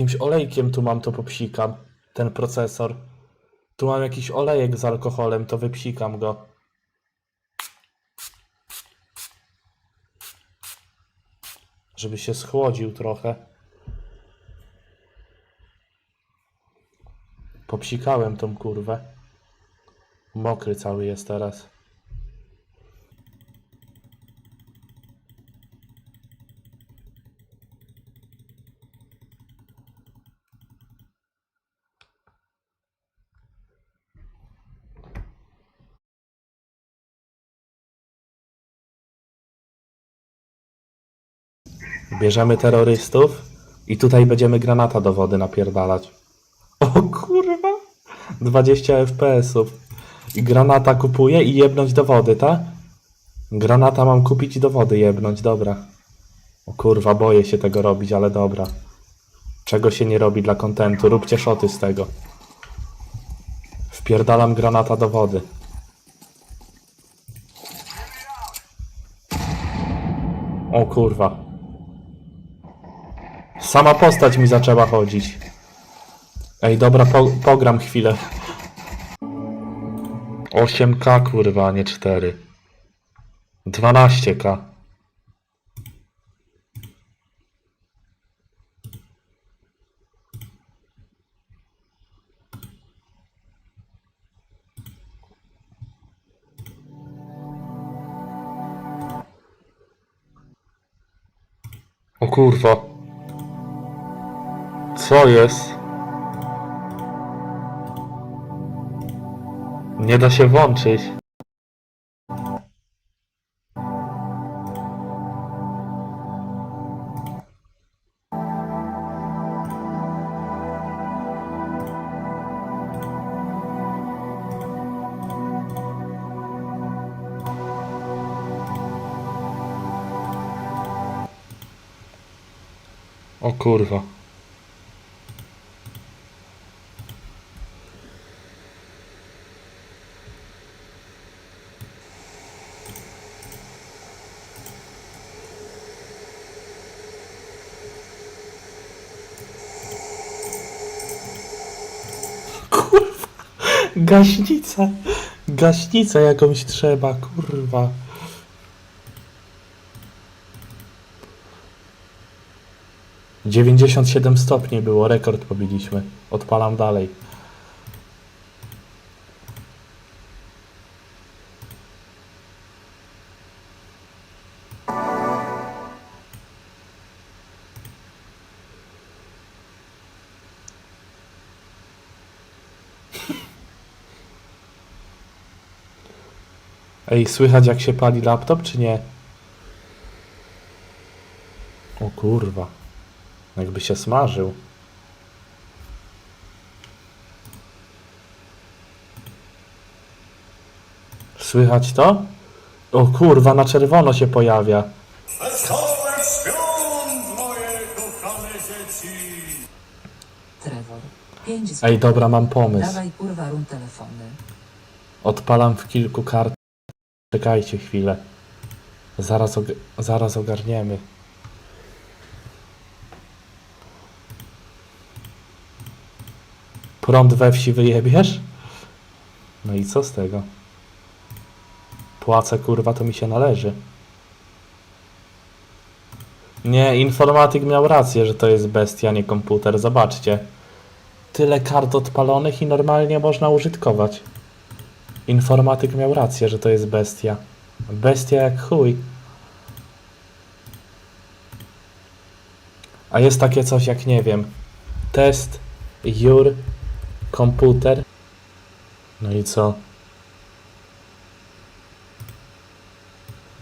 Jakimś olejkiem tu mam, to popsikam. Ten procesor. Tu mam jakiś olejek z alkoholem, to wypsikam go. Żeby się schłodził trochę. Popsikałem tą kurwę. Mokry cały jest teraz. Bierzemy terrorystów i tutaj będziemy granata do wody napierdalać. O kurwa! 20 FPS-ów. I granata kupuję i jebnąć do wody, tak? Granata mam kupić i do wody jebnąć, dobra. O kurwa, boję się tego robić, ale dobra. Czego się nie robi dla kontentu? Róbcie szoty z tego. Wpierdalam granata do wody. O kurwa. Sama postać mi zaczęła chodzić. Ej, dobra, po, pogram chwilę. 8K kurwa, nie 4. 12K. O kurwa. Co jest? Nie da się włączyć. O kurwa. Gaśnica. Gaśnicę jakąś trzeba, kurwa. Dziewięćdziesiąt siedem stopni było, rekord pobiliśmy. Odpalam dalej. Ej, słychać jak się pali laptop, czy nie? O kurwa. Jakby się smażył. Słychać to? O kurwa, na czerwono się pojawia. Wesołych świąt, moje kochane dzieci! Trevor. 5 Ej, dobra, mam pomysł. Dawaj kurwa rum telefony. Odpalam w kilku kart. Czekajcie chwilę. Zaraz, og- zaraz ogarniemy. Prąd we wsi wyjebiesz? No i co z tego? Płacę kurwa, to mi się należy. Nie, informatyk miał rację, że to jest bestia, nie komputer. Zobaczcie. Tyle kart odpalonych i normalnie można użytkować. Informatyk miał rację, że to jest bestia. Bestia jak chuj. A jest takie coś jak nie wiem. Test your komputer. No i co?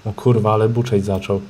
O kurwa, ale buczeć zaczął.